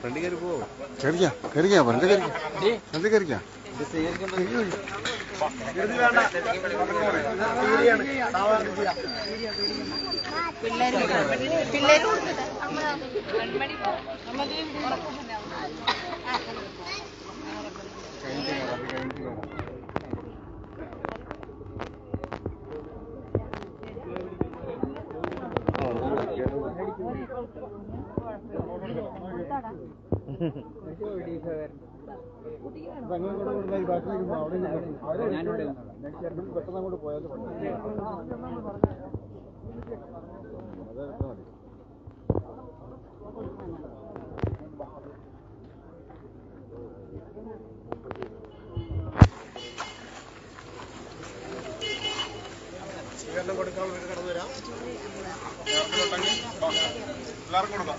Front കയറി പോ കയറിക്കാം? കയറിക്കാം വെറുതെ കയറിക്കാം വെറുതെ കയറിക്കാം? പെട്ടെന്ന് അങ്ങോട്ട് പോയാൽ വീട് കടന്നു വരാം. എല്ലാവർക്കും കൊടുക്കാം.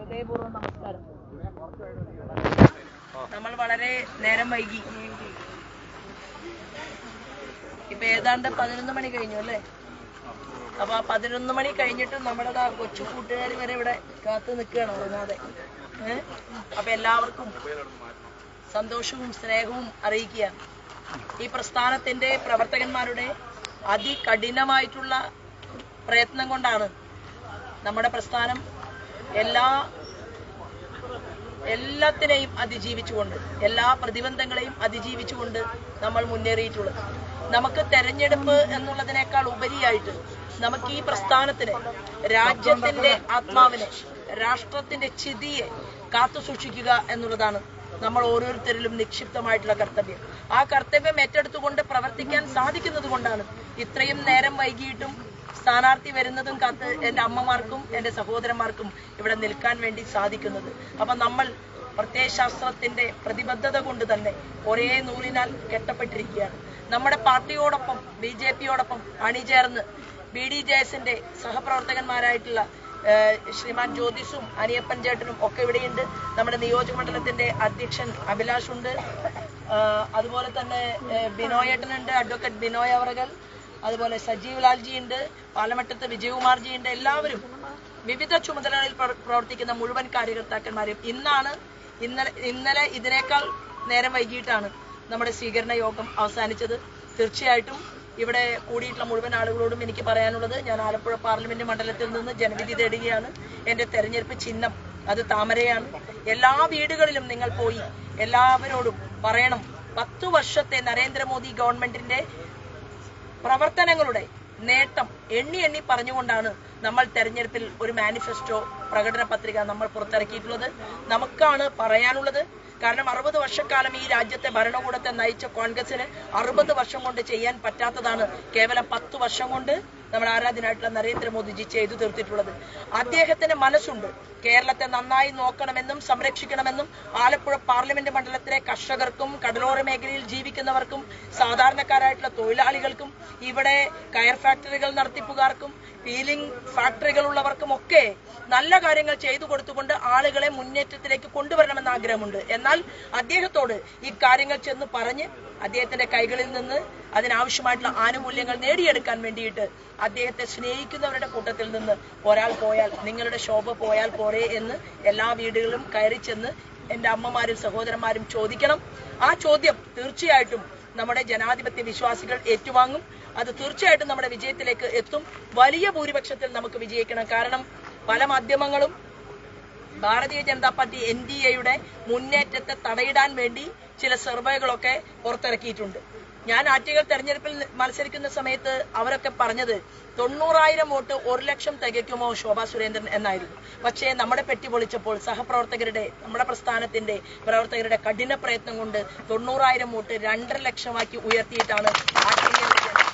ഹൃദയപൂർവം നമസ്കാരം. നമ്മൾ വളരെ നേരം വൈകി. ഇപ്പൊ ഏതാണ്ട് പതിനൊന്ന് മണി കഴിഞ്ഞു അല്ലേ? അപ്പൊ ആ പതിനൊന്ന് മണി കഴിഞ്ഞിട്ട് നമ്മുടെ ആ കൊച്ചു കൂട്ടുകാർ വരെ ഇവിടെ കാത്തു നിൽക്കുകയാണ് ഉറങ്ങാതെ ഏഹ് അപ്പൊ എല്ലാവർക്കും സന്തോഷവും സ്നേഹവും അറിയിക്കുക ഈ പ്രസ്ഥാനത്തിന്റെ പ്രവർത്തകന്മാരുടെ അതികഠിനമായിട്ടുള്ള പ്രയത്നം കൊണ്ടാണ് നമ്മുടെ പ്രസ്ഥാനം എല്ലാ എല്ലാത്തിനെയും അതിജീവിച്ചുകൊണ്ട് എല്ലാ പ്രതിബന്ധങ്ങളെയും അതിജീവിച്ചുകൊണ്ട് നമ്മൾ മുന്നേറിയിട്ടുള്ളത്. നമുക്ക് തെരഞ്ഞെടുപ്പ് എന്നുള്ളതിനേക്കാൾ ഉപരിയായിട്ട് നമുക്ക് ഈ പ്രസ്ഥാനത്തിന് രാജ്യത്തിന്റെ ആത്മാവിനെ രാഷ്ട്രത്തിന്റെ ചിതിയെ കാത്തു സൂക്ഷിക്കുക എന്നുള്ളതാണ് നമ്മൾ ഓരോരുത്തരിലും നിക്ഷിപ്തമായിട്ടുള്ള കർത്തവ്യം. ആ കർത്തവ്യം ഏറ്റെടുത്തുകൊണ്ട് പ്രവർത്തിക്കാൻ സാധിക്കുന്നത് കൊണ്ടാണ് ഇത്രയും നേരം വൈകിയിട്ടും സ്ഥാനാർത്ഥി വരുന്നതും കാത്ത് എന്റെ അമ്മമാർക്കും എന്റെ സഹോദരന്മാർക്കും ഇവിടെ നിൽക്കാൻ വേണ്ടി സാധിക്കുന്നത്. അപ്പം നമ്മൾ പ്രത്യയശാസ്ത്രത്തിന്റെ പ്രതിബദ്ധത കൊണ്ട് തന്നെ ഒരേ നൂലിനാൽ കെട്ടപ്പെട്ടിരിക്കുകയാണ്. നമ്മുടെ പാർട്ടിയോടൊപ്പം ബി ജെ പിയോടൊപ്പം അണിചേർന്ന് ബി ഡി ജെ എസിന്റെ സഹപ്രവർത്തകന്മാരായിട്ടുള്ള ശ്രീമാൻ ജ്യോതിസും അനിയപ്പൻ ചേട്ടനും ഒക്കെ ഇവിടെയുണ്ട്. നമ്മുടെ നിയോജക മണ്ഡലത്തിന്റെ അധ്യക്ഷൻ അഭിലാഷ് ഉണ്ട് അതുപോലെ തന്നെ ബിനോയേട്ടനുണ്ട് അഡ്വക്കേറ്റ് ബിനോയ് അവറകൾ അതുപോലെ സജീവ് പാലമറ്റത്ത് വിജയകുമാർജി ഉണ്ട് എല്ലാവരും വിവിധ ചുമതലകളിൽ പ്രവർത്തിക്കുന്ന മുഴുവൻ കാര്യകർത്താക്കന്മാരും ഇന്നാണ് ഇന്നലെ ഇന്നലെ ഇതിനേക്കാൾ നേരം വൈകിട്ടാണ് നമ്മുടെ സ്വീകരണ യോഗം അവസാനിച്ചത്. തീർച്ചയായിട്ടും ഇവിടെ കൂടിയിട്ടുള്ള മുഴുവൻ ആളുകളോടും എനിക്ക് പറയാനുള്ളത് ഞാൻ ആലപ്പുഴ പാർലമെന്റ് മണ്ഡലത്തിൽ നിന്ന് ജനവിധി തേടുകയാണ്. എന്റെ തെരഞ്ഞെടുപ്പ് ചിഹ്നം അത് താമരയാണ്. എല്ലാ വീടുകളിലും നിങ്ങൾ പോയി എല്ലാവരോടും പറയണം. പത്തു വർഷത്തെ നരേന്ദ്രമോദി ഗവൺമെന്റിന്റെ പ്രവർത്തനങ്ങളുടെ നേട്ടം എണ്ണി എണ്ണി പറഞ്ഞുകൊണ്ടാണ് നമ്മൾ തെരഞ്ഞെടുപ്പിൽ ഒരു മാനിഫെസ്റ്റോ പ്രകടന പത്രിക നമ്മൾ പുറത്തിറക്കിയിട്ടുള്ളത്. നമുക്കാണ് പറയാനുള്ളത്. കാരണം അറുപത് വർഷക്കാലം ഈ രാജ്യത്തെ ഭരണകൂടത്തെ നയിച്ച കോൺഗ്രസിന് അറുപത് വർഷം കൊണ്ട് ചെയ്യാൻ പറ്റാത്തതാണ് കേവലം പത്ത് വർഷം കൊണ്ട്. നമ്മുടെ ആരാധനായിട്ടുള്ള നരേന്ദ്രമോദിജി ചെയ്തു തീർത്തിട്ടുള്ളത്. അദ്ദേഹത്തിന് മനസ്സുണ്ട്. കേരളത്തെ നന്നായി നോക്കണമെന്നും സംരക്ഷിക്കണമെന്നും ആലപ്പുഴ പാർലമെന്റ് മണ്ഡലത്തിലെ കർഷകർക്കും കടലോര മേഖലയിൽ ജീവിക്കുന്നവർക്കും സാധാരണക്കാരായിട്ടുള്ള തൊഴിലാളികൾക്കും ഇവിടെ കയർ ഫാക്ടറികൾ നടത്തിപ്പുകാർക്കും ഫീലിംഗ് ഫാക്ടറികൾ ഉള്ളവർക്കും ഒക്കെ നല്ല കാര്യങ്ങൾ ചെയ്തു കൊടുത്തുകൊണ്ട് ആളുകളെ മുന്നേറ്റത്തിലേക്ക് കൊണ്ടുവരണമെന്ന് ആഗ്രഹമുണ്ട്. എന്നാൽ അദ്ദേഹത്തോട് ഈ കാര്യങ്ങൾ ചെന്ന് പറഞ്ഞ് അദ്ദേഹത്തിന്റെ കൈകളിൽ നിന്ന് അതിനാവശ്യമായിട്ടുള്ള ആനുകൂല്യങ്ങൾ നേടിയെടുക്കാൻ വേണ്ടിയിട്ട് അദ്ദേഹത്തെ സ്നേഹിക്കുന്നവരുടെ കൂട്ടത്തിൽ നിന്ന് ഒരാൾ പോയാൽ നിങ്ങളുടെ ശോഭ പോയാൽ പോരെ എന്ന് എല്ലാ വീടുകളിലും കയറി ചെന്ന് എന്റെ അമ്മമാരും സഹോദരന്മാരും ചോദിക്കണം. ആ ചോദ്യം തീർച്ചയായിട്ടും നമ്മുടെ ജനാധിപത്യ വിശ്വാസികൾ ഏറ്റുവാങ്ങും. അത് തീർച്ചയായിട്ടും നമ്മുടെ വിജയത്തിലേക്ക് എത്തും. വലിയ ഭൂരിപക്ഷത്തിൽ നമുക്ക് വിജയിക്കണം. കാരണം പല മാധ്യമങ്ങളും Bharatiya Janata party N D എയുടെ മുന്നേറ്റത്തെ തടയിടാൻ വേണ്ടി ചില സർവേകളൊക്കെ പുറത്തിറക്കിയിട്ടുണ്ട്. ഞാൻ ആറ്റുകൾ തെരഞ്ഞെടുപ്പിൽ മത്സരിക്കുന്ന സമയത്ത് അവരൊക്കെ പറഞ്ഞത് തൊണ്ണൂറായിരം വോട്ട് ഒരു ലക്ഷം തികയ്ക്കുമോ ശോഭാ സുരേന്ദ്രൻ എന്നായിരുന്നു. പക്ഷേ നമ്മുടെ പെട്ടി പൊളിച്ചപ്പോൾ സഹപ്രവർത്തകരുടെ നമ്മുടെ പ്രസ്ഥാനത്തിന്റെ പ്രവർത്തകരുടെ കഠിന പ്രയത്നം കൊണ്ട് തൊണ്ണൂറായിരം വോട്ട് രണ്ടര ലക്ഷമാക്കി ഉയർത്തിയിട്ടാണ് ആറ്റിങ്ങൽ ജനം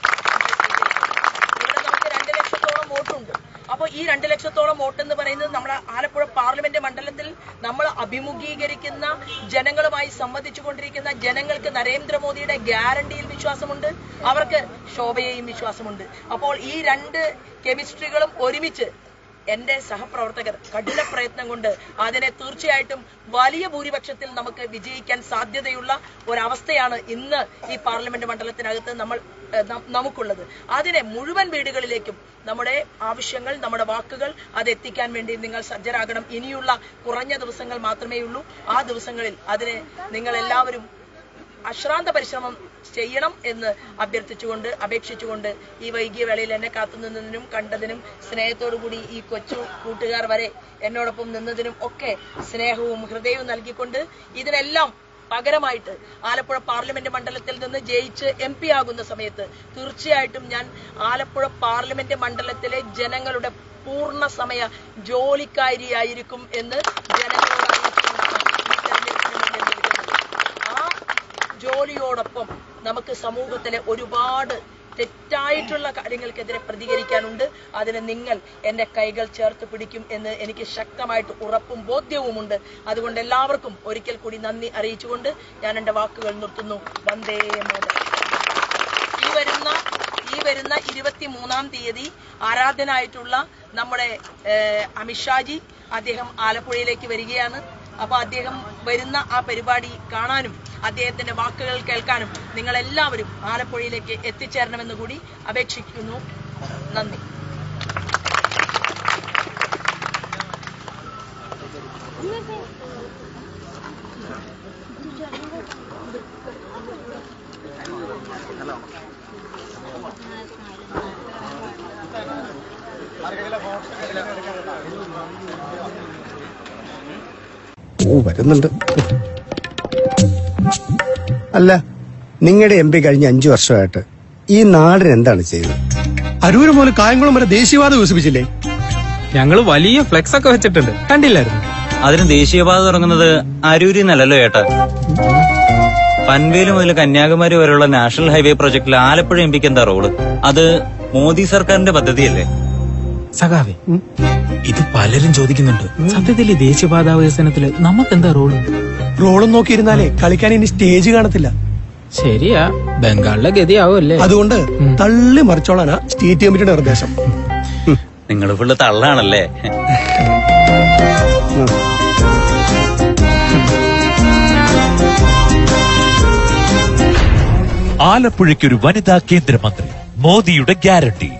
ഇവിടെ നമുക്ക് രണ്ട് ലക്ഷത്തോളം വോട്ടുണ്ട് അപ്പോൾ ഈ രണ്ട് ലക്ഷത്തോളം വോട്ട് എന്ന് പറയുന്നത് നമ്മുടെ ആലപ്പുഴ പാർലമെന്റ് മണ്ഡലത്തിൽ നമ്മൾ അഭിമുഖീകരിക്കുന്ന ജനങ്ങളുമായി സംബന്ധിച്ചു കൊണ്ടിരിക്കുന്ന ജനങ്ങൾക്ക് നരേന്ദ്രമോദിയുടെ ഗ്യാരണ്ടിയിൽ വിശ്വാസമുണ്ട് അവർക്ക് ശോഭയെയും വിശ്വാസമുണ്ട്. അപ്പോൾ ഈ രണ്ട് കെമിസ്ട്രികളും ഒരുമിച്ച് എന്റെ സഹപ്രവർത്തകർ കഠിന പ്രയത്നം കൊണ്ട് അതിനെ തീർച്ചയായിട്ടും വലിയ ഭൂരിപക്ഷത്തിൽ നമുക്ക് വിജയിക്കാൻ സാധ്യതയുള്ള ഒരവസ്ഥയാണ് ഇന്ന് ഈ പാർലമെന്റ് മണ്ഡലത്തിനകത്ത് നമ്മൾ നമുക്കുള്ളത്. അതിനെ മുഴുവൻ വീടുകളിലേക്കും നമ്മുടെ ആവശ്യങ്ങൾ നമ്മുടെ വാക്കുകൾ അത് എത്തിക്കാൻ വേണ്ടി നിങ്ങൾ സജ്ജരാകണം. ഇനിയുള്ള കുറഞ്ഞ ദിവസങ്ങൾ മാത്രമേ ഉള്ളൂ ആ ദിവസങ്ങളിൽ അതിനെ നിങ്ങൾ എല്ലാവരും അശ്രാന്ത പരിശ്രമം ചെയ്യണം എന്ന് അഭ്യർത്ഥിച്ചുകൊണ്ട് അപേക്ഷിച്ചുകൊണ്ട് ഈ വൈകിയ വേളയിൽ എന്നെ കാത്തുനിന്നതിനും കണ്ടതിനും സ്നേഹത്തോടു കൂടി ഈ കൊച്ചു കൂട്ടുകാർ വരെ എന്നോടൊപ്പം നിന്നതിനും ഒക്കെ സ്നേഹവും ഹൃദയവും നൽകിക്കൊണ്ട് ഇതിനെല്ലാം പകരമായിട്ട് ആലപ്പുഴ പാർലമെന്റ് മണ്ഡലത്തിൽ നിന്ന് ജയിച്ച് എം പി ആകുന്ന സമയത്ത് തീർച്ചയായിട്ടും ഞാൻ ആലപ്പുഴ പാർലമെന്റ് മണ്ഡലത്തിലെ ജനങ്ങളുടെ പൂർണ സമയ ജോലിക്കാരിയായിരിക്കും എന്ന് ജനങ്ങളോട് ആ ജോലിയോടൊപ്പം നമുക്ക് സമൂഹത്തിലെ ഒരുപാട് തെറ്റായിട്ടുള്ള കാര്യങ്ങൾക്കെതിരെ പ്രതികരിക്കാനുണ്ട്. അതിന് നിങ്ങൾ എന്റെ കൈകൾ ചേർത്ത് പിടിക്കും എന്ന് എനിക്ക് ശക്തമായിട്ട് ഉറപ്പും ബോധ്യവുമുണ്ട്. അതുകൊണ്ട് എല്ലാവർക്കും ഒരിക്കൽ കൂടി നന്ദി അറിയിച്ചുകൊണ്ട് ഞാൻ എന്റെ വാക്കുകൾ നിർത്തുന്നു. വന്ദേ മാതരം ഈ വരുന്ന ഈ വരുന്ന ഇരുപത്തി മൂന്നാം തീയതി ആരാധനായിട്ടുള്ള നമ്മുടെ അമിത്ഷാജി അദ്ദേഹം ആലപ്പുഴയിലേക്ക് വരികയാണ്. അപ്പൊ അദ്ദേഹം വരുന്ന ആ പരിപാടി കാണാനും അദ്ദേഹത്തിന്റെ വാക്കുകൾ കേൾക്കാനും നിങ്ങൾ എല്ലാവരും ആലപ്പുഴയിലേക്ക് എത്തിച്ചേരണമെന്ന് കൂടി അപേക്ഷിക്കുന്നു. നന്ദി. ഓ വരുന്നുണ്ട്. അല്ല നിങ്ങളുടെ എം പി കഴിഞ്ഞ അഞ്ചു വർഷമായിട്ട് ഈ നാടിന് എന്താണ് ചെയ്തത്? അരൂര് പോലെ കായംകുളം വരെ ദേശീയവാദ വികസിപ്പിച്ചില്ലേ? ഞങ്ങൾ വലിയ ഫ്ലെക്സ് ഒക്കെ വെച്ചിട്ടുണ്ട്. കണ്ടില്ലായിരുന്നു? അതിന് ദേശീയപാത തുടങ്ങുന്നത് അരൂരിൽ നിന്നല്ലല്ലോ ഏട്ടാ. പൻവേൽ മുതൽ കന്യാകുമാരി വരെയുള്ള നാഷണൽ ഹൈവേ പ്രൊജക്ടിൽ ആലപ്പുഴ എം പിക്ക് എന്താ റോഡ് അത് മോദി സർക്കാരിന്റെ പദ്ധതിയല്ലേ? സഖാവേ ഇത് പലരും ചോദിക്കുന്നുണ്ട്. സത്യത്തിൽ ഈ ദേശീയപാത വികസനത്തിൽ നമുക്ക് എന്താ റോൾ? റോളും നോക്കിയിരുന്നാലേ കളിക്കാൻ ഇനി സ്റ്റേജ് കാണത്തില്ല. ശരിയാ ബംഗാളിലെ ഗതിയാവുമല്ലേ? അതുകൊണ്ട് തള്ളി മറിച്ചോളാനാ സ്റ്റേറ്റ് കമ്മിറ്റിയുടെ നിർദ്ദേശം. നിങ്ങൾ ഫുള്ള് തള്ളാണല്ലേ? ആലപ്പുഴയ്ക്കൊരു വനിതാ കേന്ദ്രമന്ത്രി മോദിയുടെ ഗ്യാരണ്ടി.